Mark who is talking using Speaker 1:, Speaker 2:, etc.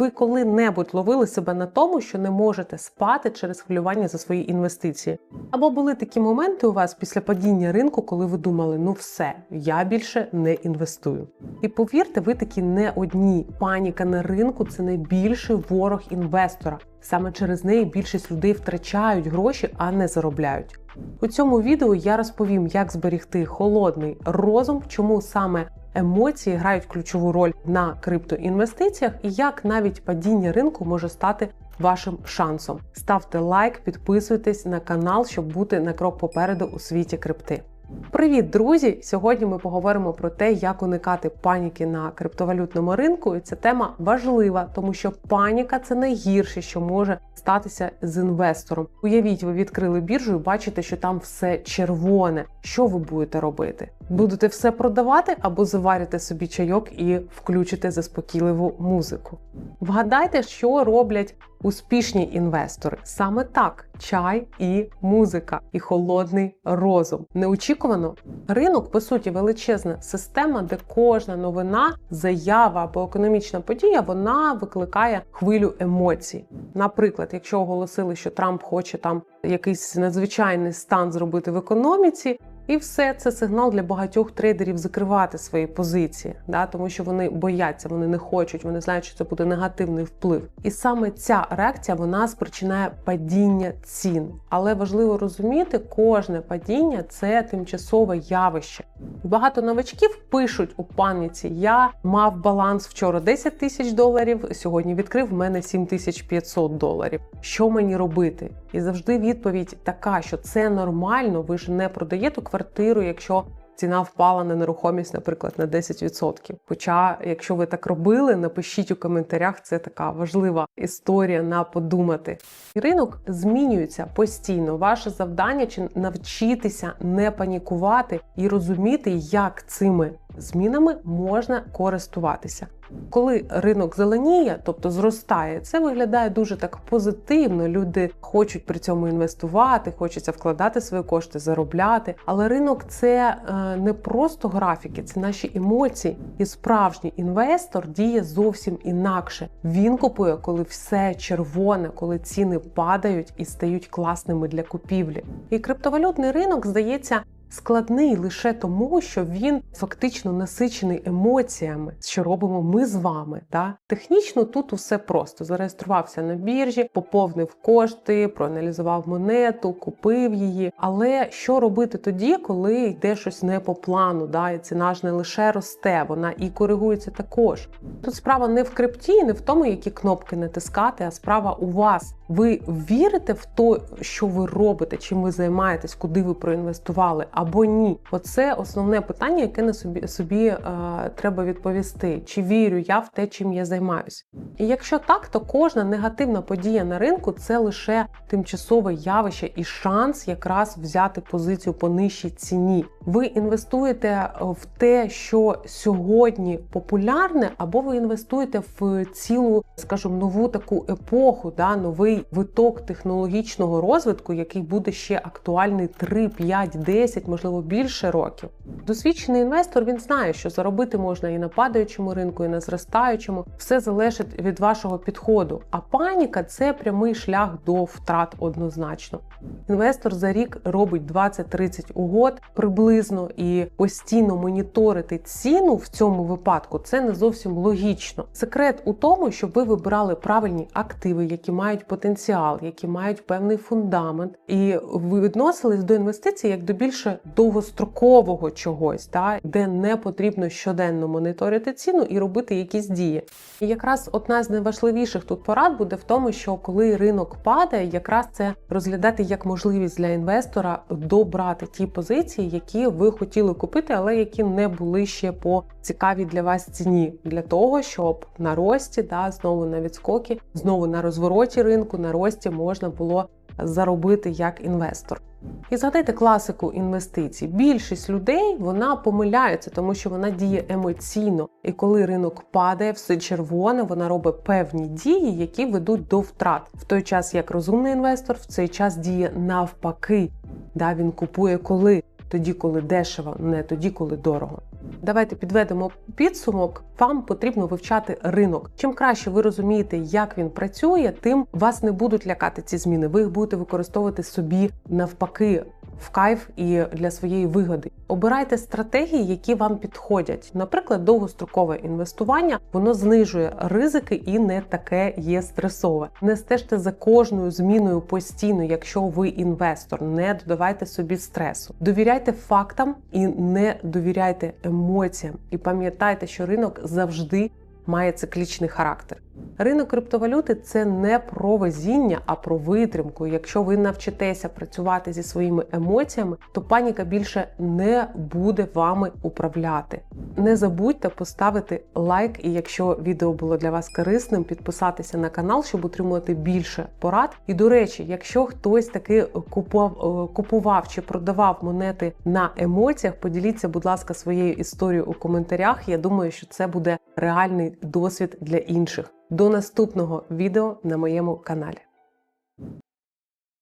Speaker 1: Ви коли-небудь ловили себе на тому, що не можете спати через хвилювання за свої інвестиції? Або були такі моменти у вас після падіння ринку, коли ви думали, ну все, я більше не інвестую. І повірте, ви такі не одні. Паніка на ринку це найбільший ворог інвестора. Саме через неї більшість людей втрачають гроші, а не заробляють. У цьому відео я розповім, як зберігти холодний розум, чому саме емоції грають ключову роль на криптоінвестиціях і як навіть падіння ринку може стати вашим шансом. Ставте лайк, підписуйтесь на канал, щоб бути на крок попереду у світі крипти. Привіт, друзі! Сьогодні ми поговоримо про те, як уникати паніки на криптовалютному ринку. І ця тема важлива, тому що паніка це найгірше, що може статися з інвестором. Уявіть, ви відкрили біржу і бачите, що там все червоне. Що ви будете робити? Будете все продавати або заварите собі чайок і включите заспокійливу музику. Вгадайте, що роблять успішні інвестори. Саме так: чай і музика, і холодний розум. Неочікувано ринок, по суті, величезна система, де кожна новина, заява або економічна подія вона викликає хвилю емоцій. Наприклад, якщо оголосили, що Трамп хоче там якийсь надзвичайний стан зробити в економіці. І все це сигнал для багатьох трейдерів закривати свої позиції, да, тому що вони бояться, вони не хочуть, вони знають, що це буде негативний вплив. І саме ця реакція вона спричиняє падіння цін. Але важливо розуміти, кожне падіння це тимчасове явище. Багато новачків пишуть у паніці: я мав баланс вчора 10 тисяч доларів, сьогодні відкрив в мене 7500 доларів. Що мені робити? І завжди відповідь така, що це нормально, ви ж не продаєте квартиру, якщо ціна впала на нерухомість, наприклад, на 10%. Хоча, якщо ви так робили, напишіть у коментарях, це така важлива історія на подумати. Ринок змінюється постійно. Ваше завдання чи навчитися не панікувати і розуміти, як цими змінами можна користуватися. Коли ринок зеленіє, тобто зростає, це виглядає дуже так позитивно. Люди хочуть при цьому інвестувати, хочеться вкладати свої кошти, заробляти. Але ринок це е, не просто графіки, це наші емоції. І справжній інвестор діє зовсім інакше. Він купує, коли все червоне, коли ціни падають і стають класними для купівлі. І криптовалютний ринок здається складний лише тому, що він фактично насичений емоціями, що робимо ми з вами. Да? Технічно тут усе просто зареєструвався на біржі, поповнив кошти, проаналізував монету, купив її. Але що робити тоді, коли йде щось не по плану? Да? І ціна ж не лише росте, вона і коригується також. Тут справа не в крипті, не в тому, які кнопки натискати, а справа у вас. Ви вірите в те, що ви робите, чим ви займаєтесь, куди ви проінвестували, або ні? Оце основне питання, яке на собі собі е, треба відповісти: чи вірю я в те, чим я займаюсь? І якщо так, то кожна негативна подія на ринку це лише тимчасове явище і шанс якраз взяти позицію по нижчій ціні. Ви інвестуєте в те, що сьогодні популярне, або ви інвестуєте в цілу, скажімо, нову таку епоху, да, новий виток технологічного розвитку, який буде ще актуальний 3, 5, 10, можливо, більше років. Досвідчений інвестор він знає, що заробити можна і на падаючому ринку, і на зростаючому. Все залежить від вашого підходу. А паніка це прямий шлях до втрат однозначно. Інвестор за рік робить 20-30 угод приблизно і постійно моніторити ціну в цьому випадку це не зовсім логічно. Секрет у тому, щоб ви вибирали правильні активи, які мають потенціал, які мають певний фундамент, і ви відносились до інвестицій як до більше довгострокового чогось, та де не потрібно щоденно моніторити ціну і робити якісь дії. І якраз одна з найважливіших тут порад буде в тому, що коли ринок падає, якраз це розглядати як можливість для інвестора добрати ті позиції, які ви хотіли купити, але які не були ще по цікавій для вас ціні, для того, щоб на рості, да, знову на відскокі, знову на розвороті ринку, на рості можна було заробити як інвестор. І згадайте класику інвестицій. Більшість людей вона помиляється, тому що вона діє емоційно. І коли ринок падає, все червоне, вона робить певні дії, які ведуть до втрат. В той час як розумний інвестор в цей час діє навпаки. Да, Він купує коли тоді, коли дешево, не тоді, коли дорого. Давайте підведемо підсумок. Вам потрібно вивчати ринок. Чим краще ви розумієте, як він працює, тим вас не будуть лякати ці зміни. Ви їх будете використовувати собі навпаки. В кайф і для своєї вигоди обирайте стратегії, які вам підходять. Наприклад, довгострокове інвестування воно знижує ризики і не таке є стресове. Не стежте за кожною зміною постійно, якщо ви інвестор. Не додавайте собі стресу. Довіряйте фактам і не довіряйте емоціям. І пам'ятайте, що ринок завжди має циклічний характер. Ринок криптовалюти це не про везіння, а про витримку. Якщо ви навчитеся працювати зі своїми емоціями, то паніка більше не буде вами управляти. Не забудьте поставити лайк, і якщо відео було для вас корисним, підписатися на канал, щоб отримувати більше порад. І до речі, якщо хтось таки купував, купував чи продавав монети на емоціях, поділіться, будь ласка, своєю історією у коментарях. Я думаю, що це буде реальний досвід для інших. До наступного відео на моєму каналі.